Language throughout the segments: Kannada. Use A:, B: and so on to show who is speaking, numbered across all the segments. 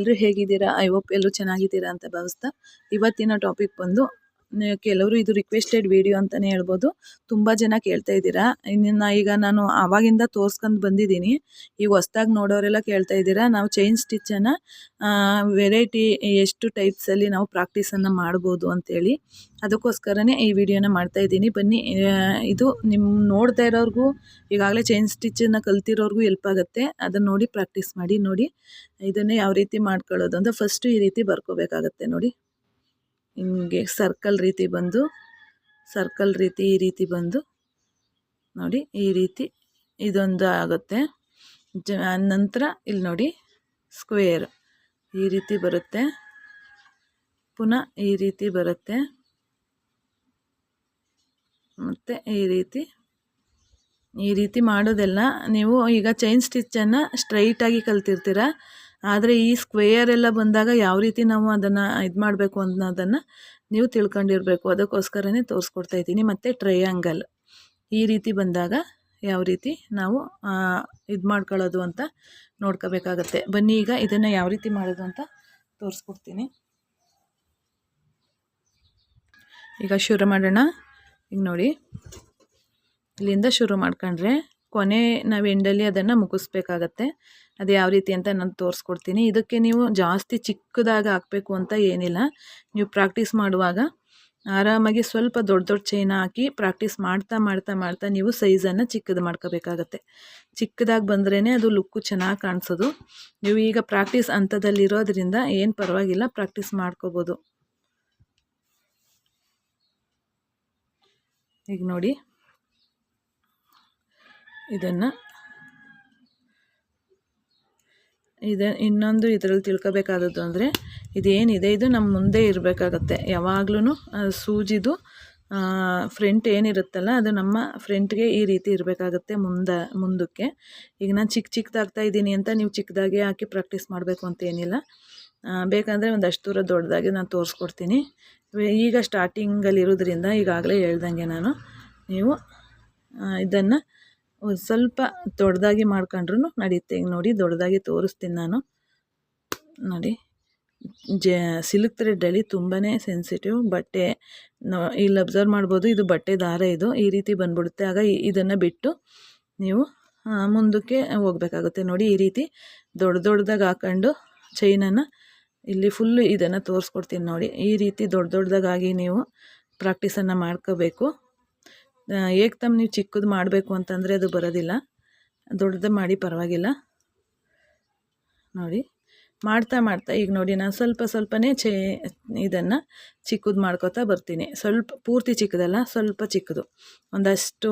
A: ಎಲ್ಲರೂ ಹೇಗಿದ್ದೀರಾ? ಐ ಹೋಪ್ ಎಲ್ಲರೂ ಚೆನ್ನಾಗಿದ್ದೀರಾ ಅಂತ ಭಾವಿಸ್ತಾ ಇವತ್ತಿನ ಟಾಪಿಕ್ ಬಂದು ಕೆಲವರು ಇದು ರಿಕ್ವೆಸ್ಟೆಡ್ ವಿಡಿಯೋ ಅಂತಾನೆ ಹೇಳ್ಬೋದು. ತುಂಬಾ ಜನ ಕೇಳ್ತಾ ಇದ್ದೀರಾ. ಇನ್ನು ಈಗ ನಾನು ಆವಾಗಿಂದ ತೋರ್ಸ್ಕೊಂಡು ಬಂದಿದ್ದೀನಿ. ಈಗ ಹೊಸ್ದಾಗಿ ನೋಡೋರೆಲ್ಲ ಕೇಳ್ತಾ ಇದ್ದೀರಾ. ನಾವು ಚೈನ್ ಸ್ಟಿಚ್ ಅನ್ನ ವೆರೈಟಿ ಎಷ್ಟು ಟೈಪ್ಸಲ್ಲಿ ನಾವು ಪ್ರಾಕ್ಟೀಸ್ ಅನ್ನ ಮಾಡ್ಬೋದು ಅಂತೇಳಿ. ಅದಕ್ಕೋಸ್ಕರನೇ ಈ ವಿಡಿಯೋನ ಮಾಡ್ತಾ ಇದ್ದೀನಿ. ಬನ್ನಿ ಇದು ನಿಮ್ಮ ನೋಡ್ತಾ ಇರೋರಿಗೂ, ಈಗಾಗಲೇ ಚೈನ್ ಸ್ಟಿಚ್ಚನ್ನು ಕಲ್ತಿರೋರಿಗೂ ಹೆಲ್ಪ್ ಆಗುತ್ತೆ. ಅದನ್ನ ನೋಡಿ ಪ್ರಾಕ್ಟೀಸ್ ಮಾಡಿ, ನೋಡಿ ಇದನ್ನ ಯಾವ ರೀತಿ ಮಾಡ್ಕೊಳ್ಳೋದು ಅಂತ ಫಸ್ಟ್ ಈ ರೀತಿ ಬರ್ಕೋಬೇಕಾಗತ್ತೆ ನೋಡಿ. ಹಿಂಗೆ ಸರ್ಕಲ್ ರೀತಿ ಬಂದು ಸರ್ಕಲ್ ರೀತಿ ಈ ರೀತಿ ಬಂದು, ನೋಡಿ ಈ ರೀತಿ ಇದೊಂದು ಆಗುತ್ತೆ. ಜ ನಂತರ ಇಲ್ಲಿ ನೋಡಿ ಸ್ಕ್ವೇರ್ ಈ ರೀತಿ ಬರುತ್ತೆ. ಪುನಃ ಈ ರೀತಿ ಬರುತ್ತೆ. ಮತ್ತು ಈ ರೀತಿ ಈ ರೀತಿ ಮಾಡೋದೆಲ್ಲ ನೀವು ಈಗ ಚೈನ್ ಸ್ಟಿಚ್ಚನ್ನು ಸ್ಟ್ರೈಟಾಗಿ ಕಲ್ತಿರ್ತೀರ? ಆದರೆ ಈ ಸ್ಕ್ವೇಯರ್ ಎಲ್ಲ ಬಂದಾಗ ಯಾವ ರೀತಿ ನಾವು ಅದನ್ನು ಇದು ಮಾಡಬೇಕು ಅನ್ನೋದನ್ನು ನೀವು ತಿಳ್ಕೊಂಡಿರಬೇಕು. ಅದಕ್ಕೋಸ್ಕರನೇ ತೋರಿಸ್ಕೊಡ್ತಾ ಇದ್ದೀನಿ. ಮತ್ತು ಟ್ರಯಾಂಗಲ್ ಈ ರೀತಿ ಬಂದಾಗ ಯಾವ ರೀತಿ ನಾವು ಇದು ಮಾಡ್ಕೊಳ್ಳೋದು ಅಂತ ನೋಡ್ಕೋಬೇಕಾಗತ್ತೆ. ಬನ್ನಿ ಈಗ ಇದನ್ನು ಯಾವ ರೀತಿ ಮಾಡೋದು ಅಂತ ತೋರಿಸ್ಕೊಡ್ತೀನಿ. ಈಗ ಶುರು ಮಾಡೋಣ. ಈಗ ನೋಡಿ, ಇಲ್ಲಿಂದ ಶುರು ಮಾಡ್ಕೊಂಡ್ರೆ ಕೊನೆ ನಾವು ಎಂಡಲ್ಲಿ ಅದನ್ನು ಮುಗಿಸ್ಬೇಕಾಗತ್ತೆ. ಅದು ಯಾವ ರೀತಿ ಅಂತ ನಾನು ತೋರಿಸ್ಕೊಡ್ತೀನಿ. ಇದಕ್ಕೆ ನೀವು ಜಾಸ್ತಿ ಚಿಕ್ಕದಾಗಿ ಹಾಕಬೇಕು ಅಂತ ಏನಿಲ್ಲ. ನೀವು ಪ್ರಾಕ್ಟೀಸ್ ಮಾಡುವಾಗ ಆರಾಮಾಗಿ ಸ್ವಲ್ಪ ದೊಡ್ಡ ದೊಡ್ಡ ಚೈನ ಹಾಕಿ ಪ್ರಾಕ್ಟೀಸ್ ಮಾಡ್ತಾ ಮಾಡ್ತಾ ಮಾಡ್ತಾ ನೀವು ಸೈಜನ್ನು ಚಿಕ್ಕದು ಮಾಡ್ಕೋಬೇಕಾಗತ್ತೆ. ಚಿಕ್ಕದಾಗಿ ಬಂದ್ರೇ ಅದು ಲುಕ್ಕು ಚೆನ್ನಾಗಿ ಕಾಣಿಸೋದು. ನೀವು ಈಗ ಪ್ರಾಕ್ಟೀಸ್ ಹಂತದಲ್ಲಿರೋದ್ರಿಂದ ಏನು ಪರವಾಗಿಲ್ಲ, ಪ್ರಾಕ್ಟೀಸ್ ಮಾಡ್ಕೋಬೋದು. ಈಗ ನೋಡಿ. ಇದನ್ನು. ಇದೆ, ಇನ್ನೊಂದು ಇದರಲ್ಲಿ ತಿಳ್ಕೋಬೇಕಾದದ್ದು ಅಂದರೆ ಇದೇನಿದೆ, ಇದು ನಮ್ಮ ಮುಂದೆ ಇರಬೇಕಾಗತ್ತೆ. ಯಾವಾಗ್ಲೂ ಸೂಜಿದು ಫ್ರಂಟ್ ಏನಿರುತ್ತಲ್ಲ, ಅದು ನಮ್ಮ ಫ್ರಂಟ್ಗೆ ಈ ರೀತಿ ಇರಬೇಕಾಗತ್ತೆ ಮುಂದೆ, ಮುಂದಕ್ಕೆ. ಈಗ ನಾನು ಚಿಕ್ಕ ಚಿಕ್ಕದಾಗ್ತಾ ಇದ್ದೀನಿ ಅಂತ ನೀವು ಚಿಕ್ಕದಾಗೆ ಹಾಕಿ ಪ್ರಾಕ್ಟೀಸ್ ಮಾಡಬೇಕು ಅಂತ ಏನಿಲ್ಲ. ಬೇಕಂದರೆ ಒಂದಷ್ಟು ದೂರ ದೊಡ್ಡದಾಗಿ ನಾನು ತೋರಿಸ್ಕೊಡ್ತೀನಿ. ಈಗ ಸ್ಟಾರ್ಟಿಂಗಲ್ಲಿ ಇರೋದ್ರಿಂದ ಈಗಾಗಲೇ ಹೇಳ್ದಂಗೆ ನಾನು, ನೀವು ಇದನ್ನು ಸ್ವಲ್ಪ ದೊಡ್ಡದಾಗಿ ಮಾಡ್ಕೊಂಡ್ರೂ ನಡೆಯುತ್ತೆ ಈಗ ನೋಡಿ ದೊಡ್ಡದಾಗಿ ತೋರಿಸ್ತೀನಿ ನಾನು. ನೋಡಿ, ಜ ಸಿಲ್ಕ್ ಥ್ರೆಡ್ಡಲ್ಲಿ ತುಂಬಾ ಸೆನ್ಸಿಟಿವ್ ಬಟ್ಟೆ. ಇಲ್ಲಿ ಅಬ್ಸರ್ವ್ ಮಾಡ್ಬೋದು, ಇದು ಬಟ್ಟೆ ದಾರ ಇದು. ಈ ರೀತಿ ಬಂದ್ಬಿಡುತ್ತೆ. ಆಗ ಇದನ್ನು ಬಿಟ್ಟು ನೀವು ಮುಂದಕ್ಕೆ ಹೋಗ್ಬೇಕಾಗುತ್ತೆ. ನೋಡಿ, ಈ ರೀತಿ ದೊಡ್ಡ ದೊಡ್ಡದಾಗಿ ಹಾಕೊಂಡು ಚೈನನ್ನು ಇಲ್ಲಿ ಫುಲ್ಲು ಇದನ್ನು ತೋರಿಸ್ಕೊಡ್ತೀನಿ ನೋಡಿ. ಈ ರೀತಿ ದೊಡ್ಡ ದೊಡ್ಡದಾಗಿ ನೀವು ಪ್ರಾಕ್ಟೀಸನ್ನು ಮಾಡ್ಕೋಬೇಕು. ಏಕ್ದಮ್ ನೀವು ಚಿಕ್ಕದು ಮಾಡಬೇಕು ಅಂತಂದರೆ ಅದು ಬರೋದಿಲ್ಲ. ದೊಡ್ಡದು ಮಾಡಿ ಪರವಾಗಿಲ್ಲ. ನೋಡಿ, ಮಾಡ್ತಾ ಮಾಡ್ತಾ, ಈಗ ನೋಡಿ, ನಾನು ಸ್ವಲ್ಪ ಸ್ವಲ್ಪನೇ ಚೇ ಇದನ್ನು ಚಿಕ್ಕದು ಮಾಡ್ಕೋತಾ ಬರ್ತೀನಿ. ಸ್ವಲ್ಪ, ಪೂರ್ತಿ ಚಿಕ್ಕದಲ್ಲ, ಸ್ವಲ್ಪ ಚಿಕ್ಕದು. ಒಂದಷ್ಟು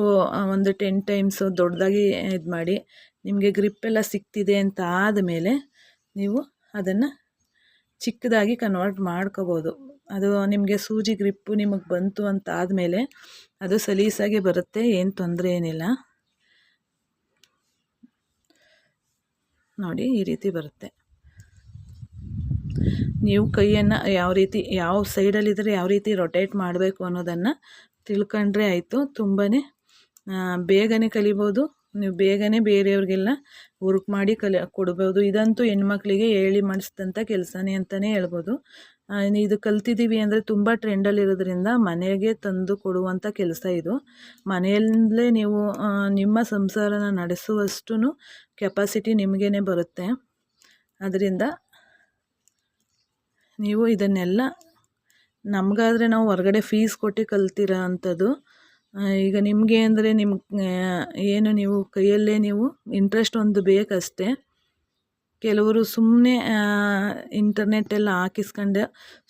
A: ಒಂದು ಟೆನ್ ಟೈಮ್ಸು ದೊಡ್ಡದಾಗಿ ಇದು ಮಾಡಿ, ನಿಮಗೆ ಗ್ರಿಪ್ಪೆಲ್ಲ ಸಿಕ್ತಿದೆ ಅಂತ ಆದಮೇಲೆ ನೀವು ಅದನ್ನು ಚಿಕ್ಕದಾಗಿ ಕನ್ವರ್ಟ್ ಮಾಡ್ಕೋಬೋದು. ಅದು ನಿಮಗೆ ಸೂಜಿ ಗ್ರಿಪ್ಪು ನಿಮಗೆ ಬಂತು ಅಂತ ಆದಮೇಲೆ ಅದು ಸಲೀಸಾಗಿ ಬರುತ್ತೆ, ಏನು ತೊಂದರೆ ಏನಿಲ್ಲ. ನೋಡಿ, ಈ ರೀತಿ ಬರುತ್ತೆ. ನೀವು ಕೈಯನ್ನು ಯಾವ ರೀತಿ, ಯಾವ ಸೈಡಲ್ಲಿದ್ದರೆ ಯಾವ ರೀತಿ ರೊಟೇಟ್ ಮಾಡಬೇಕು ಅನ್ನೋದನ್ನು ತಿಳ್ಕೊಂಡ್ರೆ ಆಯಿತು ತುಂಬಾ ಬೇಗನೆ ಕಲಿಬೋದು. ನೀವು ಬೇಗನೆ ಬೇರೆಯವ್ರಿಗೆಲ್ಲ ವರ್ಕ್ ಮಾಡಿ ಕಲಿ, ಕೊಡ್ಬೋದು. ಇದಂತೂ ಹೆಣ್ಮಕ್ಳಿಗೆ ಹೇಳಿ ಮಾಡಿಸಿದಂಥ ಕೆಲಸನೇ ಅಂತಲೇ ಹೇಳ್ಬೋದು. ಇದು ಕಲ್ತಿದ್ದೀವಿ ಅಂದರೆ ತುಂಬ ಟ್ರೆಂಡಲ್ಲಿರೋದ್ರಿಂದ ಮನೆಗೆ ತಂದು ಕೊಡುವಂಥ ಕೆಲಸ ಇದು. ಮನೆಯಲ್ಲೇ ನೀವು ನಿಮ್ಮ ಸಂಸಾರನ ನಡೆಸುವಷ್ಟು ಕೆಪಾಸಿಟಿ ನಿಮಗೇ ಬರುತ್ತೆ. ಅದರಿಂದ ನೀವು ಇದನ್ನೆಲ್ಲ, ನಮಗಾದರೆ ನಾವು ಹೊರಗಡೆ ಫೀಸ್ ಕೊಟ್ಟು ಕಲ್ತಿರೋ ಅಂಥದ್ದು ಈಗ ನಿಮಗೆ ಅಂದರೆ ನಿಮ್ಗೆ ಏನು ನೀವು ಕೈಯಲ್ಲೇ ನೀವು ಇಂಟ್ರೆಸ್ಟ್ ಒಂದು ಬೇಕಷ್ಟೇ. ಕೆಲವರು ಸುಮ್ಮನೆ ಇಂಟರ್ನೆಟ್ ಎಲ್ಲ ಹಾಕಿಸ್ಕೊಂಡು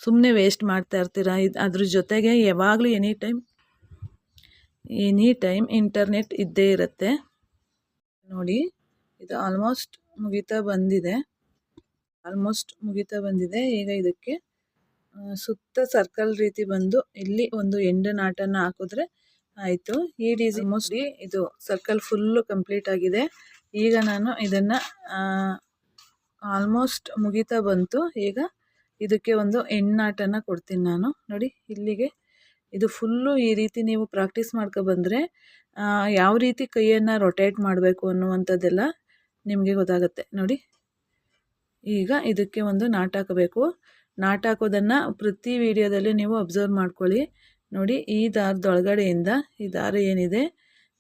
A: ಸುಮ್ಮನೆ ವೇಸ್ಟ್ ಮಾಡ್ತಾ ಇರ್ತೀರ? ಇದು, ಅದ್ರ ಜೊತೆಗೆ ಯಾವಾಗಲೂ any time any time internet ಇದ್ದೇ ಇರುತ್ತೆ. ನೋಡಿ, ಇದು ಆಲ್ಮೋಸ್ಟ್ ಮುಗಿತಾ ಬಂದಿದೆ. ಆಲ್ಮೋಸ್ಟ್ ಮುಗಿತಾ ಬಂದಿದೆ. ಈಗ ಇದಕ್ಕೆ ಸುತ್ತ ಸರ್ಕಲ್ ರೀತಿ ಬಂದು ಇಲ್ಲಿ ಒಂದು ಎಂಡು ನಾಟನ್ನು ಹಾಕಿದ್ರೆ ಆಯಿತು. ಈ ಡಿಸಿ ಮೋಸ್ಟ್ಲಿ ಇದು ಸರ್ಕಲ್ ಫುಲ್ಲು ಕಂಪ್ಲೀಟ್ ಆಗಿದೆ. ಈಗ ನಾನು ಇದನ್ನು ಆಲ್ಮೋಸ್ಟ್ ಮುಗಿತಾ ಬಂತು. ಈಗ ಇದಕ್ಕೆ ಒಂದು ಎಣ್ಣಾಟನ ಕೊಡ್ತೀನಿ ನಾನು. ನೋಡಿ, ಇಲ್ಲಿಗೆ ಇದು ಫುಲ್ಲು ಈ ರೀತಿ ನೀವು ಪ್ರಾಕ್ಟೀಸ್ ಮಾಡ್ಕೊ ಬಂದರೆ ಯಾವ ರೀತಿ ಕೈಯನ್ನು ರೊಟೇಟ್ ಮಾಡಬೇಕು ಅನ್ನುವಂಥದ್ದೆಲ್ಲ ನಿಮಗೆ ಗೊತ್ತಾಗುತ್ತೆ. ನೋಡಿ, ಈಗ ಇದಕ್ಕೆ ಒಂದು ನಾಟ್ ಹಾಕಬೇಕು. ನಾಟ್ ಹಾಕೋದನ್ನು ಪ್ರತಿ ವಿಡಿಯೋದಲ್ಲಿ ನೀವು ಅಬ್ಸರ್ವ್ ಮಾಡ್ಕೊಳ್ಳಿ. ನೋಡಿ, ಈ ದಾರದೊಳಗಡೆಯಿಂದ ಈ ದಾರ ಏನಿದೆ?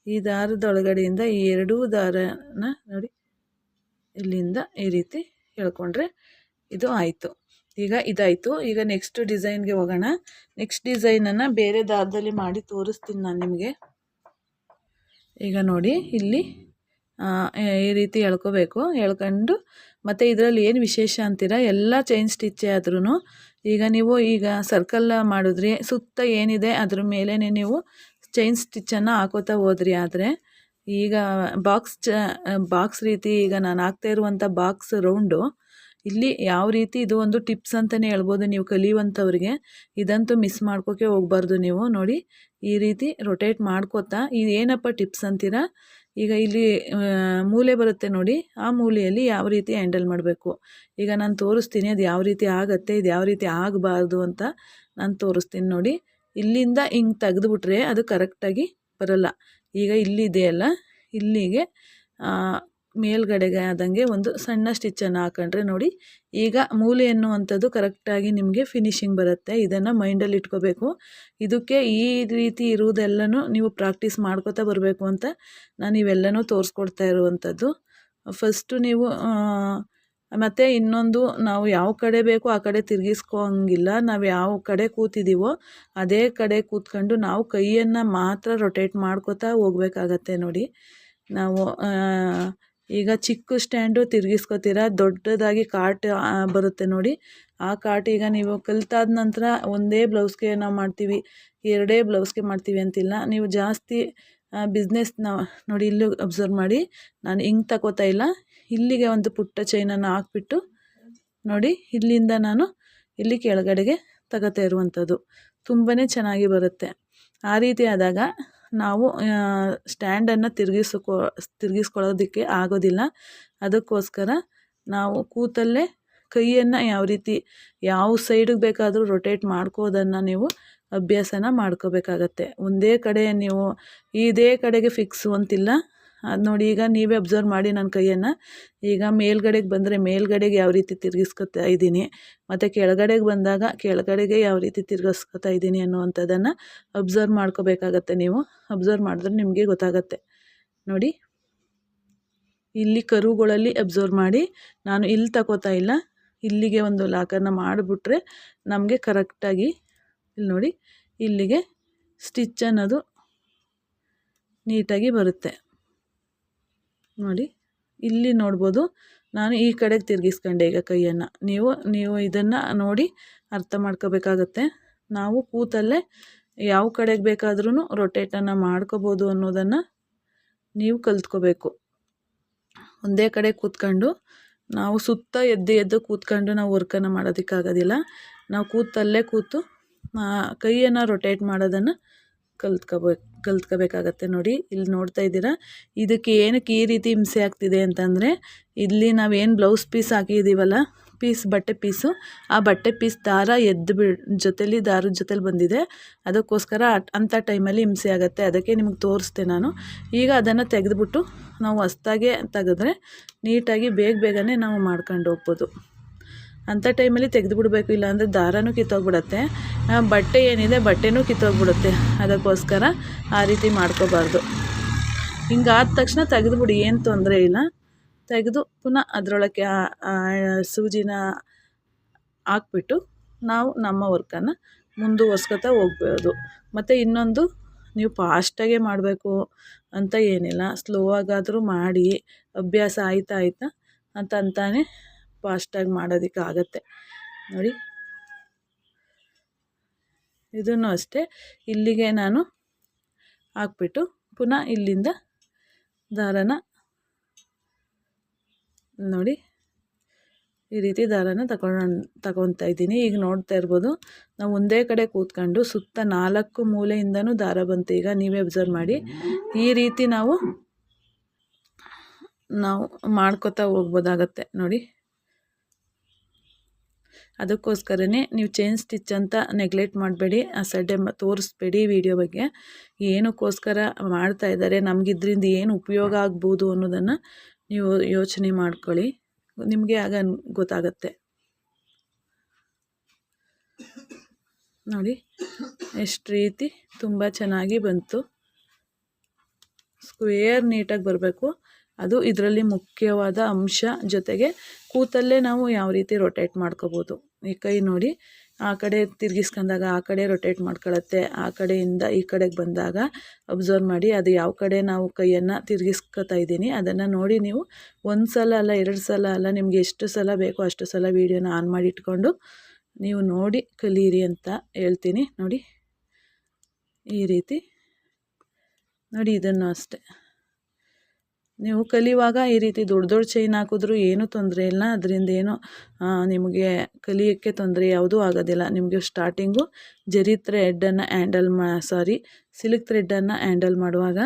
A: ಈ ದಾರದೊಳಗಡೆಯಿಂದ ಈ ಎರಡೂ ದಾರನ ನೋಡಿ ಇಲ್ಲಿಂದ ಈ ರೀತಿ ಹೇಳ್ಕೊಂಡ್ರೆ ಇದು ಆಯಿತು. ಈಗ ಇದಾಯಿತು. ಈಗ ನೆಕ್ಸ್ಟ್ ಡಿಸೈನ್ಗೆ ಹೋಗೋಣ. ನೆಕ್ಸ್ಟ್ ಡಿಸೈನನ್ನು ಬೇರೆ ದಾರದಲ್ಲಿ ಮಾಡಿ ತೋರಿಸ್ತೀನಿ ನಾನು ನಿಮಗೆ. ಈಗ ನೋಡಿ, ಇಲ್ಲಿ ಈ ರೀತಿ ಎಳ್ಕೋಬೇಕು ಎಳ್ಕೊಂಡು ಮತ್ತು ಇದರಲ್ಲಿ ಏನು ವಿಶೇಷ ಅಂತೀರ? ಎಲ್ಲ ಚೈನ್ ಸ್ಟಿಚ್ಚೇ ಆದ್ರೂ ಈಗ ನೀವು ಈಗ ಸರ್ಕಲ್ ಮಾಡಿದ್ರಿ ಸುತ್ತ ಏನಿದೆ ಅದ್ರ ಮೇಲೇ ನೀವು ಚೈನ್ ಸ್ಟಿಚ್ಚನ್ನು ಹಾಕೋತಾ ಹೋದ್ರಿ ಆದರೆ ಈಗ ಬಾಕ್ಸ್ ಚ ಬಾಕ್ಸ್ ರೀತಿ ಈಗ ನಾನು ಹಾಕ್ತಾ ಇರುವಂಥ ಬಾಕ್ಸ್ ರೌಂಡು ಇಲ್ಲಿ ಯಾವ ರೀತಿ ಇದು ಒಂದು ಟಿಪ್ಸ್ ಅಂತಲೇ ಹೇಳ್ಬೋದು ನೀವು ಕಲಿಯುವಂಥವ್ರಿಗೆ. ಇದಂತೂ ಮಿಸ್ ಮಾಡ್ಕೋಕೆ ಹೋಗ್ಬಾರ್ದು ನೀವು. ನೋಡಿ, ಈ ರೀತಿ ರೊಟೇಟ್ ಮಾಡ್ಕೋತಾ ಏನಪ್ಪ ಟಿಪ್ಸ್ ಅಂತೀರಾ? ಈಗ ಇಲ್ಲಿ ಮೂಲೆ ಬರುತ್ತೆ ನೋಡಿ. ಆ ಮೂಲೆಯಲ್ಲಿ ಯಾವ ರೀತಿ ಹ್ಯಾಂಡಲ್ ಮಾಡಬೇಕು? ಈಗ ನಾನು ತೋರಿಸ್ತೀನಿ ಅದು ಯಾವ ರೀತಿ ಆಗುತ್ತೆ, ಇದು ಯಾವ ರೀತಿ ಆಗಬಾರ್ದು ಅಂತ ನಾನು ತೋರಿಸ್ತೀನಿ ನೋಡಿ. ಇಲ್ಲಿಂದ ಹಿಂಗೆ ತೆಗೆದುಬಿಟ್ರೆ ಅದು ಕರೆಕ್ಟಾಗಿ ಬರಲ್ಲ. ಈಗ ಇಲ್ಲಿದೆಯಲ್ಲ ಇಲ್ಲಿಗೆ ಮೇಲ್ಗಡೆಗೆ ಆದಂಗೆ ಒಂದು ಸಣ್ಣ ಸ್ಟಿಚ್ಚನ್ನು ಹಾಕೊಂಡ್ರೆ ನೋಡಿ, ಈಗ ಮೂಲೆ ಅನ್ನುವಂಥದ್ದು ಕರೆಕ್ಟಾಗಿ ನಿಮಗೆ ಫಿನಿಶಿಂಗ್ ಬರುತ್ತೆ. ಇದನ್ನು ಮೈಂಡಲ್ಲಿ ಇಟ್ಕೋಬೇಕು. ಇದಕ್ಕೆ ಈ ರೀತಿ ಇರುವುದೆಲ್ಲನೂ ನೀವು ಪ್ರಾಕ್ಟೀಸ್ ಮಾಡ್ಕೋತಾ ಬರಬೇಕು ಅಂತ ನಾನು ಇವೆಲ್ಲನೂ ತೋರಿಸ್ಕೊಡ್ತಾ ಇರುವಂಥದ್ದು. ಫಸ್ಟು ನೀವು ಮತ್ತು ಇನ್ನೊಂದು, ನಾವು ಯಾವ ಕಡೆ ಬೇಕೋ ಆ ಕಡೆ ತಿರುಗಿಸ್ಕೋಂಗಿಲ್ಲ ನಾವು ಯಾವ ಕಡೆ ಕೂತಿದ್ದೀವೋ ಅದೇ ಕಡೆ ಕೂತ್ಕೊಂಡು ನಾವು ಕೈಯನ್ನು ಮಾತ್ರ ರೊಟೇಟ್ ಮಾಡ್ಕೋತಾ ಹೋಗ್ಬೇಕಾಗತ್ತೆ ನೋಡಿ. ನಾವು ಈಗ ಚಿಕ್ಕ ಸ್ಟ್ಯಾಂಡು ತಿರುಗಿಸ್ಕೋತೀರಾ? ದೊಡ್ಡದಾಗಿ ಕಾಟ್ ಬರುತ್ತೆ ನೋಡಿ. ಆ ಕಾಟ್ ಈಗ ನೀವು ಕಲಿತಾದ ನಂತರ ಒಂದೇ ಬ್ಲೌಸ್ಗೆ ನಾವು ಮಾಡ್ತೀವಿ. ಎರಡೇ ಬ್ಲೌಸ್ಗೆ ಮಾಡ್ತೀವಿ ಅಂತಿಲ್ಲ. ನೀವು ಜಾಸ್ತಿ ಬಿಸ್ನೆಸ್ನ ನೋಡಿ ಇಲ್ಲೂ ಅಬ್ಸರ್ವ್ ಮಾಡಿ. ನಾನು ಹಿಂಗೆ ತಗೋತಾ ಇಲ್ಲ. ಇಲ್ಲಿಗೆ ಒಂದು ಪುಟ್ಟ ಚೈನನ್ನು ಹಾಕ್ಬಿಟ್ಟು ನೋಡಿ, ಇಲ್ಲಿಂದ ನಾನು ಇಲ್ಲಿ ಕೆಳಗಡೆಗೆ ತಗೋತಾ ಇರುವಂಥದ್ದು. ತುಂಬಾ ಚೆನ್ನಾಗಿ ಬರುತ್ತೆ. ಆ ರೀತಿ ಆದಾಗ ನಾವು ಸ್ಟ್ಯಾಂಡನ್ನು ತಿರುಗಿಸ್ಕೊ, ತಿರುಗಿಸ್ಕೊಳ್ಳೋದಕ್ಕೆ ಆಗೋದಿಲ್ಲ. ಅದಕ್ಕೋಸ್ಕರ ನಾವು ಕೂತಲ್ಲೇ ಕೈಯನ್ನು ಯಾವ ರೀತಿ, ಯಾವ ಸೈಡಿಗೆ ಬೇಕಾದರೂ ರೊಟೇಟ್ ಮಾಡ್ಕೋದನ್ನು ನೀವು ಅಭ್ಯಾಸನ ಮಾಡ್ಕೋಬೇಕಾಗತ್ತೆ. ಒಂದೇ ಕಡೆ ನೀವು, ಇದೇ ಕಡೆಗೆ ಫಿಕ್ಸು ಅಂತಿಲ್ಲ. ಅದು ನೋಡಿ ಈಗ ನೀವೇ ಅಬ್ಸರ್ವ್ ಮಾಡಿ ನನ್ನ ಕೈಯನ್ನು. ಈಗ ಮೇಲ್ಗಡೆಗೆ ಬಂದರೆ ಮೇಲ್ಗಡೆಗೆ ಯಾವ ರೀತಿ ತಿರುಗಿಸ್ಕೊತಾ ಇದ್ದೀನಿ, ಮತ್ತು ಕೆಳಗಡೆಗೆ ಬಂದಾಗ ಕೆಳಗಡೆಗೆ ಯಾವ ರೀತಿ ತಿರ್ಗಿಸ್ಕೊತಾ ಇದ್ದೀನಿ ಅನ್ನುವಂಥದ್ದನ್ನು ಅಬ್ಸರ್ವ್ ಮಾಡ್ಕೋಬೇಕಾಗತ್ತೆ ನೀವು. ಅಬ್ಸರ್ವ್ ಮಾಡಿದ್ರೆ ನಿಮಗೆ ಗೊತ್ತಾಗತ್ತೆ. ನೋಡಿ. ಇಲ್ಲಿ ಕರುಗಳಲ್ಲಿ ಅಬ್ಸರ್ವ್ ಮಾಡಿ, ನಾನು ಇಲ್ಲಿ ತಗೋತಾ ಇಲ್ಲ. ಇಲ್ಲಿಗೆ ಒಂದು ಲಾಕನ್ನು ಮಾಡಿಬಿಟ್ರೆ ನಮಗೆ ಕರೆಕ್ಟಾಗಿ ಇಲ್ಲಿ ನೋಡಿ, ಇಲ್ಲಿಗೆ ಸ್ಟಿಚ್ ಅನ್ನೋದು ನೀಟಾಗಿ ಬರುತ್ತೆ. ನೋಡಿ, ಇಲ್ಲಿ ನೋಡ್ಬೋದು, ನಾನು ಈ ಕಡೆಗೆ ತಿರುಗಿಸ್ಕೊಂಡೆ ಈಗ ಕೈಯನ್ನು. ನೀವು ನೀವು ಇದನ್ನು ನೋಡಿ ಅರ್ಥ ಮಾಡ್ಕೋಬೇಕಾಗತ್ತೆ. ನಾವು ಕೂತಲ್ಲೇ ಯಾವ ಕಡೆಗೆ ಬೇಕಾದ್ರೂ ರೊಟೇಟನ್ನು ಮಾಡ್ಕೋಬೋದು ಅನ್ನೋದನ್ನು ನೀವು ಕಲ್ತ್ಕೋಬೇಕು. ಒಂದೇ ಕಡೆ ಕೂತ್ಕೊಂಡು, ನಾವು ಸುತ್ತ ಎದ್ದು ಎದ್ದು ಕೂತ್ಕೊಂಡು ನಾವು ವರ್ಕನ್ನು ಮಾಡೋದಕ್ಕಾಗೋದಿಲ್ಲ. ನಾವು ಕೂತಲ್ಲೇ ಕೂತು ಕೈಯನ್ನು ರೊಟೇಟ್ ಮಾಡೋದನ್ನು ಕಲ್ತ್ಕೋಬೇಕು ಕಲ್ತ್ಕೋಬೇಕಾಗತ್ತೆ ನೋಡಿ. ಇಲ್ಲಿ ನೋಡ್ತಾ ಇದ್ದೀರಾ? ಇದಕ್ಕೆ ಏನಕ್ಕೆ ಈ ರೀತಿ ಹಿಂಸೆ ಆಗ್ತಿದೆ ಅಂತಂದರೆ, ಇಲ್ಲಿ ನಾವೇನು ಬ್ಲೌಸ್ ಪೀಸ್ ಹಾಕಿದ್ದೀವಲ್ಲ ಪೀಸ್, ಬಟ್ಟೆ ಪೀಸು, ಆ ಬಟ್ಟೆ ಪೀಸ್ ದಾರ ಎದ್ದು ಬಿ ಜೊತೇಲಿ ದಾರದ ಜೊತೇಲಿ ಬಂದಿದೆ. ಅದಕ್ಕೋಸ್ಕರ ಅಂಥ ಟೈಮಲ್ಲಿ ಹಿಂಸೆ ಆಗುತ್ತೆ. ಅದಕ್ಕೆ ನಿಮಗೆ ತೋರಿಸ್ತೆ ನಾನು. ಈಗ ಅದನ್ನು ತೆಗೆದುಬಿಟ್ಟು ನಾವು ಹೊಸ್ದಾಗೆ ತೆಗೆದ್ರೆ ನೀಟಾಗಿ ಬೇಗ ಬೇಗನೆ ನಾವು ಮಾಡ್ಕೊಂಡು ಹೋಗ್ಬೋದು. ಅಂಥ ಟೈಮಲ್ಲಿ ತೆಗೆದುಬಿಡ್ಬೇಕು, ಇಲ್ಲಾಂದರೆ ದಾರನೂ ಕಿತ್ತೋಗ್ಬಿಡತ್ತೆ. ಬಟ್ಟೆ ಏನಿದೆ, ಬಟ್ಟೆನೂ ಕಿತ್ತೋಗ್ಬಿಡುತ್ತೆ. ಅದಕ್ಕೋಸ್ಕರ ಆ ರೀತಿ ಮಾಡ್ಕೋಬಾರ್ದು. ಹಿಂಗಾದ ತಕ್ಷಣ ತೆಗೆದುಬಿಡಿ, ಏನು ತೊಂದರೆ ಇಲ್ಲ. ತೆಗೆದು ಪುನಃ ಅದರೊಳಕ್ಕೆ ಸೂಜಿನ ಹಾಕ್ಬಿಟ್ಟು ನಾವು ನಮ್ಮ ವರ್ಕನ್ನು ಮುಂದುವರ್ಸ್ಕೊತಾ ಹೋಗ್ಬೋದು. ಮತ್ತು ಇನ್ನೊಂದು, ನೀವು ಫಾಸ್ಟಾಗೆ ಮಾಡಬೇಕು ಅಂತ ಏನಿಲ್ಲ. ಸ್ಲೋ ಆಗಾದರೂ ಮಾಡಿ, ಅಭ್ಯಾಸ ಆಯ್ತಾ ಆಯ್ತಾ ಅಂತ ಅಂತಾನೆ ಫಾಸ್ಟಾಗಿ ಮಾಡೋದಕ್ಕೆ ಆಗುತ್ತೆ. ನೋಡಿ. ಇದನ್ನು ಅಷ್ಟೇ ಇಲ್ಲಿಗೆ ನಾನು ಹಾಕ್ಬಿಟ್ಟು ಪುನಃ ಇಲ್ಲಿಂದ ದಾರನ ನೋಡಿ. ಈ ರೀತಿ ದಾರನ ತಗೊಂಡು ತಗೊತಾ ಇದ್ದೀನಿ. ಈಗ ನೋಡ್ತಾ ಇರ್ಬೋದು, ನಾವು ಒಂದೇ ಕಡೆ ಕೂತ್ಕೊಂಡು ಸುತ್ತ ನಾಲ್ಕು ಮೂಲೆಯಿಂದನೂ ದಾರ ಬಂತು. ಈಗ ನೀವೇ ಅಬ್ಸರ್ವ್ ಮಾಡಿ. ಈ ರೀತಿ ನಾವು ನಾವು ಮಾಡ್ಕೋತಾ ಹೋಗ್ಬೋದಾಗತ್ತೆ. ನೋಡಿ. ಅದಕ್ಕೋಸ್ಕರನೇ ನೀವು ಚೈನ್ ಸ್ಟಿಚ್ ಅಂತ ನೆಗ್ಲೆಕ್ಟ್ ಮಾಡಬೇಡಿ, ಆ ಸಡ್ಡೆ ತೋರಿಸ್ಬೇಡಿ ವಿಡಿಯೋ ಬಗ್ಗೆ. ಏನಕ್ಕೋಸ್ಕರ ಮಾಡ್ತಾ ಇದ್ದಾರೆ, ನಮಗಿದ್ರಿಂದ ಏನು ಉಪಯೋಗ ಆಗ್ಬೋದು ಅನ್ನೋದನ್ನು ನೀವು ಯೋಚನೆ ಮಾಡ್ಕೊಳ್ಳಿ. ನಿಮಗೆ ಆಗ ಗೊತ್ತಾಗತ್ತೆ. ನೋಡಿ, ಎಷ್ಟು ರೀತಿ ತುಂಬ ಚೆನ್ನಾಗಿ ಬಂತು. ಸ್ಕ್ವೇರ್ ನೀಟಾಗಿ ಬರಬೇಕು. ಅದು ಇದರಲ್ಲಿ ಮುಖ್ಯವಾದ ಅಂಶ ಜೊತೆಗೆ ಕೂತಲ್ಲೇ ನಾವು ಯಾವ ರೀತಿ ರೊಟೇಟ್ ಮಾಡ್ಕೋಬೋದು. ಈ ಕೈ ನೋಡಿ, ಆ ಕಡೆ ತಿರ್ಗಿಸ್ಕೊಂಡಾಗ ಆ ಕಡೆ ರೊಟೇಟ್ ಮಾಡ್ಕೊಳತ್ತೆ. ಆ ಕಡೆಯಿಂದ ಈ ಕಡೆಗೆ ಬಂದಾಗ ಅಬ್ಸರ್ವ್ ಮಾಡಿ ಅದು ಯಾವ ಕಡೆ ನಾವು ಕೈಯನ್ನು ತಿರ್ಗಿಸ್ಕೊತಾ ಇದ್ದೀನಿ. ಅದನ್ನು ನೋಡಿ ನೀವು ಒಂದು ಸಲ ಅಲ್ಲ, ಎರಡು ಸಲ ಅಲ್ಲ, ನಿಮಗೆ ಎಷ್ಟು ಸಲ ಬೇಕೋ ಅಷ್ಟು ಸಲ ವೀಡಿಯೋನ ಆನ್ ಮಾಡಿ ಇಟ್ಕೊಂಡು ನೀವು ನೋಡಿ ಕಲೀರಿ ಅಂತ ಹೇಳ್ತೀನಿ. ನೋಡಿ, ಈ ರೀತಿ. ನೋಡಿ ಇದನ್ನು ಅಷ್ಟೆ. ನೀವು ಕಲಿಯುವಾಗ ಈ ರೀತಿ ದೊಡ್ಡ ದೊಡ್ಡ ಚೈನ್ ಹಾಕಿದ್ರೂ ಏನೂ ತೊಂದರೆ ಇಲ್ಲ. ಅದರಿಂದ ಏನು ನಿಮಗೆ ಕಲಿಯೋಕ್ಕೆ ತೊಂದರೆ ಯಾವುದೂ ಆಗೋದಿಲ್ಲ. ನಿಮಗೆ ಸ್ಟಾರ್ಟಿಂಗು ಜರಿ ಥ್ರೆಡ್ಡನ್ನು ಹ್ಯಾಂಡಲ್ ಮಾ ಸಾರಿ ಸಿಲ್ಕ್ ಥ್ರೆಡ್ಡನ್ನು ಹ್ಯಾಂಡಲ್ ಮಾಡುವಾಗ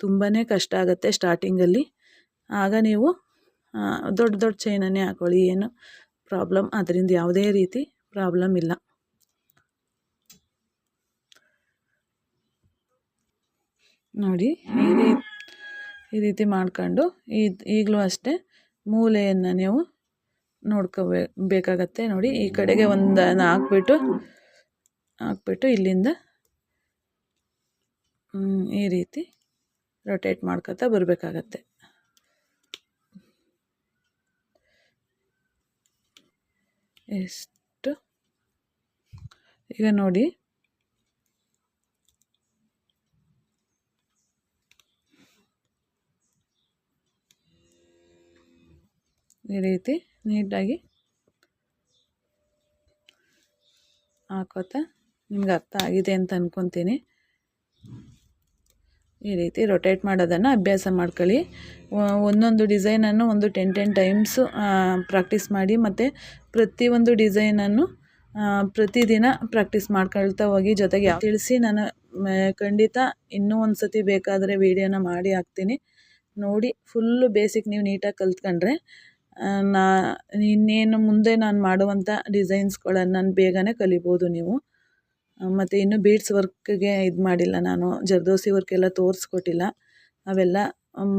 A: ತುಂಬಾ ಕಷ್ಟ ಆಗುತ್ತೆ ಸ್ಟಾರ್ಟಿಂಗಲ್ಲಿ ಆಗ ನೀವು ದೊಡ್ಡ ದೊಡ್ಡ ಚೈನನ್ನೇ ಹಾಕೊಳ್ಳಿ. ಏನು ಪ್ರಾಬ್ಲಮ್ ಅದರಿಂದ ಯಾವುದೇ ರೀತಿ ಪ್ರಾಬ್ಲಮ್ ಇಲ್ಲ. ನೋಡಿ, ಈ ರೀತಿ ಈ ರೀತಿ ಮಾಡ್ಕೊಂಡು ಈಗಲೂ ಅಷ್ಟೇ ಮೂಲೆಯನ್ನು ನೀವು ನೋಡ್ಕೋಬೇ ಬೇಕಾಗತ್ತೆ ನೋಡಿ. ಈ ಕಡೆಗೆ ಒಂದನ್ನು ಹಾಕ್ಬಿಟ್ಟು ಹಾಕ್ಬಿಟ್ಟು ಇಲ್ಲಿಂದ ಈ ರೀತಿ ರೊಟೇಟ್ ಮಾಡ್ಕೊತಾ ಬರಬೇಕಾಗತ್ತೆ. ಎಷ್ಟು? ಈಗ ನೋಡಿ. ಈ ರೀತಿ ನೀಟಾಗಿ ಹಾಕೋತಾ ನಿಮ್ಗೆ ಅರ್ಥ ಆಗಿದೆ ಅಂತ ಅಂದ್ಕೊತೀನಿ ಈ ರೀತಿ ರೊಟೇಟ್ ಮಾಡೋದನ್ನು ಅಭ್ಯಾಸ ಮಾಡ್ಕೊಳ್ಳಿ. ಒಂದೊಂದು ಡಿಸೈನನ್ನು ಒಂದು ಟೆನ್ ಟೆನ್ ಟೈಮ್ಸು ಪ್ರಾಕ್ಟೀಸ್ ಮಾಡಿ ಮತ್ತು ಪ್ರತಿಯೊಂದು ಡಿಸೈನನ್ನು ಪ್ರತಿದಿನ ಪ್ರಾಕ್ಟೀಸ್ ಮಾಡ್ಕೊಳ್ತಾ ಹೋಗಿ ಜೊತೆಗೆ ತಿಳಿಸಿ ನಾನು ಖಂಡಿತ ಇನ್ನೂ ಒಂದು ಸತಿ ಬೇಕಾದರೆ ವೀಡಿಯೋನ ಮಾಡಿ ಹಾಕ್ತೀನಿ. ನೋಡಿ ಫುಲ್ಲು ಬೇಸಿಕ್ ನೀವು ನೀಟಾಗಿ ಕಲ್ತ್ಕೊಂಡ್ರೆ ನಾ, ಇನ್ನೇನು ಮುಂದೆ ನಾನು ಮಾಡುವಂಥ ಡಿಸೈನ್ಸ್ಗಳನ್ನು ನಾನು ಬೇಗನೆ ಕಲಿಬೋದು ನೀವು. ಮತ್ತು ಇನ್ನು ಬೀಡ್ಸ್ ವರ್ಕ್ಗೆ ಇದು ಮಾಡಿಲ್ಲ ನಾನು. ಜರ್ದೋಸಿ ವರ್ಕ್ ಎಲ್ಲ ತೋರಿಸ್ಕೊಟ್ಟಿಲ್ಲ. ಅವೆಲ್ಲ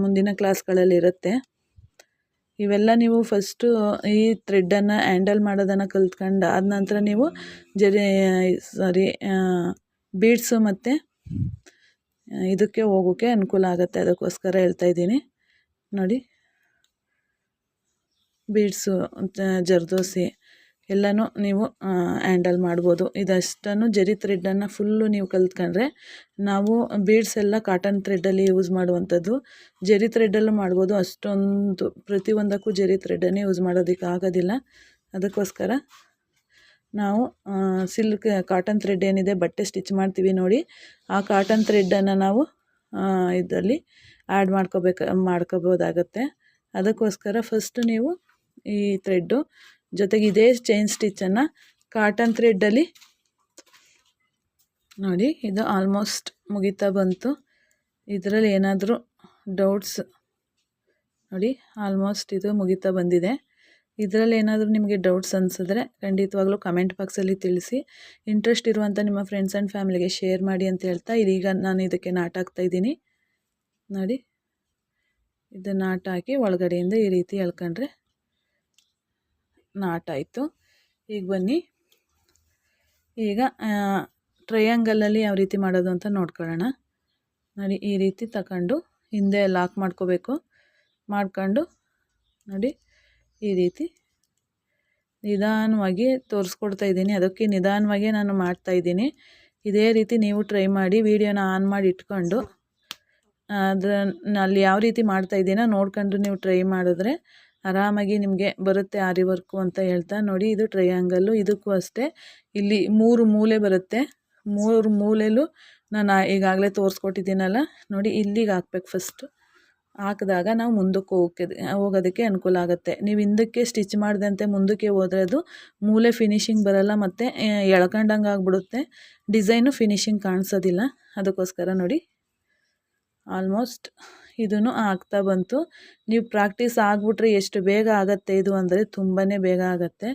A: ಮುಂದಿನ ಕ್ಲಾಸ್ಗಳಲ್ಲಿರುತ್ತೆ ಇವೆಲ್ಲ ನೀವು ಫಸ್ಟು ಈ ಥ್ರೆಡ್ಡನ್ನು ಹ್ಯಾಂಡಲ್ ಮಾಡೋದನ್ನು ಕಲ್ತ್ಕೊಂಡು ಆದ ನಂತರ ನೀವು ಜರಿ, ಸಾರಿ ಬೀಡ್ಸು ಮತ್ತು ಇದಕ್ಕೆ ಹೋಗೋಕ್ಕೆ ಅನುಕೂಲ ಆಗುತ್ತೆ. ಅದಕ್ಕೋಸ್ಕರ ಹೇಳ್ತಾ ಇದ್ದೀನಿ. ನೋಡಿ. ಬೀಡ್ಸು ಜರ್ದೋಸಿ ಎಲ್ಲನೂ ನೀವು ಹ್ಯಾಂಡಲ್ ಮಾಡ್ಬೋದು. ಇದಷ್ಟನ್ನು ಜರಿ ಥ್ರೆಡ್ಡನ್ನು ಫುಲ್ಲು ನೀವು ಕಲ್ತ್ಕೊಂಡ್ರೆ ನಾವು ಬೀಡ್ಸ್ ಎಲ್ಲ ಕಾಟನ್ ಥ್ರೆಡ್ಡಲ್ಲಿ ಯೂಸ್ ಮಾಡುವಂಥದ್ದು. ಜರಿ ಥ್ರೆಡ್ಡಲ್ಲೂ ಮಾಡ್ಬೋದು. ಅಷ್ಟೊಂದು ಪ್ರತಿಯೊಂದಕ್ಕೂ ಜರಿ ಥ್ರೆಡ್ಡನ್ನೇ ಯೂಸ್ ಮಾಡೋದಕ್ಕೆ ಆಗೋದಿಲ್ಲ. ಅದಕ್ಕೋಸ್ಕರ ನಾವು ಸಿಲ್ಕ್, ಕಾಟನ್ ಥ್ರೆಡ್ ಏನಿದೆ ಬಟ್ಟೆ ಸ್ಟಿಚ್ ಮಾಡ್ತೀವಿ ನೋಡಿ. ಆ ಕಾಟನ್ ಥ್ರೆಡ್ಡನ್ನು ನಾವು ಇದರಲ್ಲಿ ಆ್ಯಡ್ ಮಾಡ್ಕೋಬೇಕು, ಮಾಡ್ಕೋಬೋದಾಗತ್ತೆ. ಅದಕ್ಕೋಸ್ಕರ ಫಸ್ಟು ನೀವು ಈ ಥ್ರೆಡ್ಡು ಜೊತೆಗೆ ಇದೇ ಚೈನ್ ಸ್ಟಿಚ್ಚನ್ನು ಕಾಟನ್ ಥ್ರೆಡ್ಡಲ್ಲಿ ನೋಡಿ, ಇದು ಆಲ್ಮೋಸ್ಟ್ ಮುಗಿತಾ ಬಂತು. ಇದರಲ್ಲಿ ಏನಾದರೂ ಡೌಟ್ಸ್ ನೋಡಿ ಆಲ್ಮೋಸ್ಟ್ ಇದು ಮುಗಿತಾ ಬಂದಿದೆ. ಇದರಲ್ಲಿ ಏನಾದರೂ ನಿಮಗೆ ಡೌಟ್ಸ್ ಅನಿಸಿದ್ರೆ ಖಂಡಿತವಾಗ್ಲೂ ಕಮೆಂಟ್ ಬಾಕ್ಸಲ್ಲಿ ತಿಳಿಸಿ. ಇಂಟ್ರೆಸ್ಟ್ ಇರುವಂಥ ನಿಮ್ಮ ಫ್ರೆಂಡ್ಸ್ ಆ್ಯಂಡ್ ಫ್ಯಾಮಿಲಿಗೆ ಶೇರ್ ಮಾಡಿ ಅಂತ ಹೇಳ್ತಾ ಇದೀಗ ನಾನು ಇದಕ್ಕೆ ನಾಟ್ ಇದ್ದೀನಿ. ನೋಡಿ ಇದು ನಾಟ್ ಹಾಕಿ ಒಳಗಡೆಯಿಂದ ಈ ರೀತಿ ಎಳ್ಕೊಂಡ್ರೆ ನಾಟಾಯಿತು ಈಗ ಬನ್ನಿ. ಈಗ ಟ್ರಯಾಂಗಲಲ್ಲಿ ಯಾವ ರೀತಿ ಮಾಡೋದು ಅಂತ ನೋಡ್ಕೊಳ್ಳೋಣ. ನೋಡಿ, ಈ ರೀತಿ ತಗೊಂಡು ಹಿಂದೆ ಲಾಕ್ ಮಾಡ್ಕೋಬೇಕು. ಮಾಡ್ಕೊಂಡು ನೋಡಿ, ಈ ರೀತಿ ನಿಧಾನವಾಗಿ ತೋರಿಸ್ಕೊಡ್ತಾ ಇದ್ದೀನಿ. ಅದಕ್ಕೆ ನಿಧಾನವಾಗಿ ನಾನು ಮಾಡ್ತಾ ಇದ್ದೀನಿ. ಇದೇ ರೀತಿ ನೀವು ಟ್ರೈ ಮಾಡಿ, ವಿಡಿಯೋನ ಆನ್ ಮಾಡಿ ಇಟ್ಕೊಂಡು ಅದನ್ನ ಅಲ್ಲಿ ಯಾವ ರೀತಿ ಮಾಡ್ತಾ ಇದ್ದೀನೋ ನೋಡ್ಕೊಂಡು ನೀವು ಟ್ರೈ ಮಾಡಿದ್ರೆ ಆರಾಮಾಗಿ ನಿಮಗೆ ಬರುತ್ತೆ ಆರಿ ವರ್ಕು ಅಂತ ಹೇಳ್ತಾ ನೋಡಿ, ಇದು ಟ್ರಯಾಂಗಲ್ಲು ಇದಕ್ಕೂ ಅಷ್ಟೇ. ಇಲ್ಲಿ ಮೂರು ಮೂಲೆ ಬರುತ್ತೆ. ಮೂರು ಮೂಲೆಯಲ್ಲೂ ನಾನು ಈಗಾಗಲೇ ತೋರಿಸ್ಕೊಟ್ಟಿದ್ದೀನಲ್ಲ. ನೋಡಿ, ಇಲ್ಲಿಗೆ ಹಾಕ್ಬೇಕು ಫಸ್ಟು ಹಾಕಿದಾಗ ನಾವು ಮುಂದಕ್ಕೆ ಹೋಗೋಕ್ಕೆ, ಹೋಗೋದಕ್ಕೆ ಅನುಕೂಲ ಆಗುತ್ತೆ. ನೀವು ಹಿಂದಕ್ಕೆ ಸ್ಟಿಚ್ ಮಾಡಿದಂತೆ ಮುಂದಕ್ಕೆ ಹೋದರೆ ಅದು ಮೂಲೆ ಫಿನಿಶಿಂಗ್ ಬರಲ್ಲ ಮತ್ತು ಎಳ್ಕೊಂಡಂಗೆ ಆಗಿಬಿಡುತ್ತೆ. ಡಿಸೈನು ಫಿನಿಶಿಂಗ್ ಕಾಣಿಸೋದಿಲ್ಲ. ಅದಕ್ಕೋಸ್ಕರ ನೋಡಿ. ಆಲ್ಮೋಸ್ಟ್ ಇದೂ ಆಗ್ತಾ ಬಂತು. ನೀವು ಪ್ರಾಕ್ಟೀಸ್ ಆಗಿಬಿಟ್ರೆ ಎಷ್ಟು ಬೇಗ ಆಗುತ್ತೆ ಇದು ಅಂದರೆ ತುಂಬಾ ಬೇಗ ಆಗುತ್ತೆ.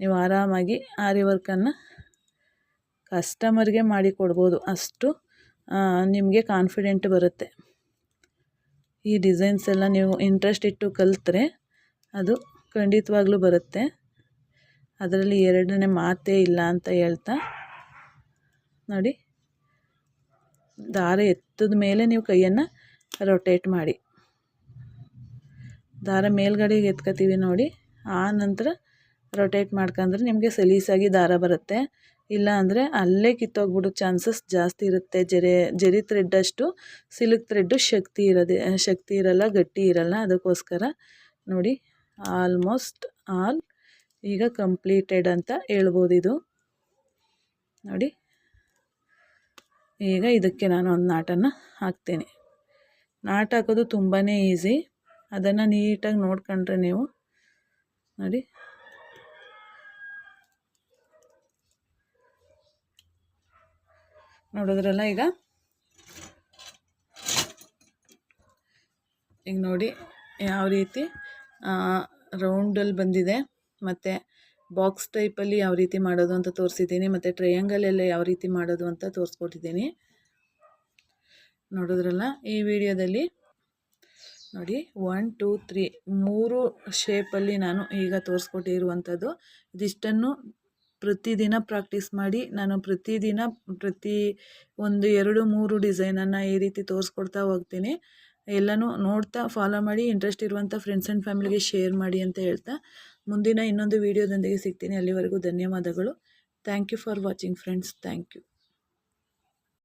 A: ನೀವು ಆರಾಮಾಗಿ ಆರಿ ವರ್ಕನ್ನು ಕಸ್ಟಮರ್ಗೆ ಮಾಡಿ ಕೊಡ್ಬೋದು. ಅಷ್ಟು ನಿಮಗೆ ಕಾನ್ಫಿಡೆಂಟ್ ಬರುತ್ತೆ. ಈ ಡಿಸೈನ್ಸ್ ಎಲ್ಲ ನೀವು ಇಂಟ್ರೆಸ್ಟ್ ಇಟ್ಟು ಕಲಿತ್ರೆ ಅದು ಖಂಡಿತವಾಗ್ಲೂ ಬರುತ್ತೆ. ಅದರಲ್ಲಿ ಎರಡನೇ ಮಾತೇ ಇಲ್ಲ ಅಂತ ಹೇಳ್ತಾ, ನೋಡಿ, ದಾರ ಎತ್ತದ ಮೇಲೆ ನೀವು ಕೈಯನ್ನು ರೊಟೇಟ್ ಮಾಡಿ. ದಾರ ಮೇಲ್ಗಡೆಗೆ ಎತ್ಕೋತೀವಿ ನೋಡಿ. ಆ ನಂತರ ರೊಟೇಟ್ ಮಾಡ್ಕೊಂಡ್ರೆ ನಿಮಗೆ ಸಲೀಸಾಗಿ ದಾರ ಬರುತ್ತೆ. ಇಲ್ಲ ಅಂದರೆ ಅಲ್ಲೇ ಕಿತ್ತೋಗ್ಬಿಡೋ ಚಾನ್ಸಸ್ ಜಾಸ್ತಿ ಇರುತ್ತೆ. ಜರಿ ಜರಿ ಥ್ರೆಡ್ಡಷ್ಟು ಸಿಲ್ಕ್ ಥ್ರೆಡ್ಡು ಶಕ್ತಿ ಇರೋದೇ, ಶಕ್ತಿ ಇರಲ್ಲ, ಗಟ್ಟಿ ಇರಲ್ಲ. ಅದಕ್ಕೋಸ್ಕರ ನೋಡಿ ಆಲ್ಮೋಸ್ಟ್ ಆಲ್ ಈಗ ಕಂಪ್ಲೀಟೆಡ್ ಅಂತ ಹೇಳ್ಬೋದು ಇದು. ನೋಡಿ, ಈಗ ಇದಕ್ಕೆ ನಾನು ಒಂದು ನಾಟನ್ನು ಹಾಕ್ತೀನಿ. ನಾಟ್ ಹಾಕೋದು ತುಂಬಾ ಈಸಿ. ಅದನ್ನು ನೀಟಾಗಿ ನೋಡ್ಕೊಂಡ್ರೆ ನೀವು. ನೋಡಿ. ನೋಡಿದ್ರಲ್ಲ ಈಗ? ಈಗ ನೋಡಿ ಯಾವ ರೀತಿ ರೌಂಡಲ್ಲಿ ಬಂದಿದೆ. ಮತ್ತು ಬಾಕ್ಸ್ ಟೈಪಲ್ಲಿ ಯಾವ ರೀತಿ ಮಾಡೋದು ಅಂತ ತೋರಿಸಿದ್ದೀನಿ. ಮತ್ತು ಟ್ರಯಾಂಗಲೆಲ್ಲ ಯಾವ ರೀತಿ ಮಾಡೋದು ಅಂತ ತೋರಿಸ್ಕೊಟ್ಟಿದ್ದೀನಿ. ನೋಡಿದ್ರಲ್ಲ ಈ ವಿಡಿಯೋದಲ್ಲಿ? ನೋಡಿ ಒನ್ ಟೂ ತ್ರೀ ಮೂರು ಶೇಪಲ್ಲಿ ನಾನು ಈಗ ತೋರಿಸ್ಕೊಟ್ಟಿರುವಂಥದ್ದು. ಇದಿಷ್ಟನ್ನು ಪ್ರತಿದಿನ ಪ್ರಾಕ್ಟೀಸ್ ಮಾಡಿ, ನಾನು ಪ್ರತಿದಿನ ಪ್ರತಿ ಒಂದು ಎರಡು, ಮೂರು ಡಿಸೈನನ್ನು ಈ ರೀತಿ ತೋರಿಸ್ಕೊಡ್ತಾ ಹೋಗ್ತೀನಿ. ಎಲ್ಲನೂ ನೋಡ್ತಾ ಫಾಲೋ ಮಾಡಿ ಇಂಟ್ರೆಸ್ಟ್ ಇರುವಂಥ ಫ್ರೆಂಡ್ಸ್ ಆ್ಯಂಡ್ ಫ್ಯಾಮಿಲಿಗೆ ಶೇರ್ ಮಾಡಿ ಅಂತ ಹೇಳ್ತಾ ಮುಂದಿನ ಇನ್ನೊಂದು ವೀಡಿಯೋದೊಂದಿಗೆ ಸಿಗ್ತೀನಿ. ಅಲ್ಲಿವರೆಗೂ ಧನ್ಯವಾದಗಳು. Thank you for watching friends thank you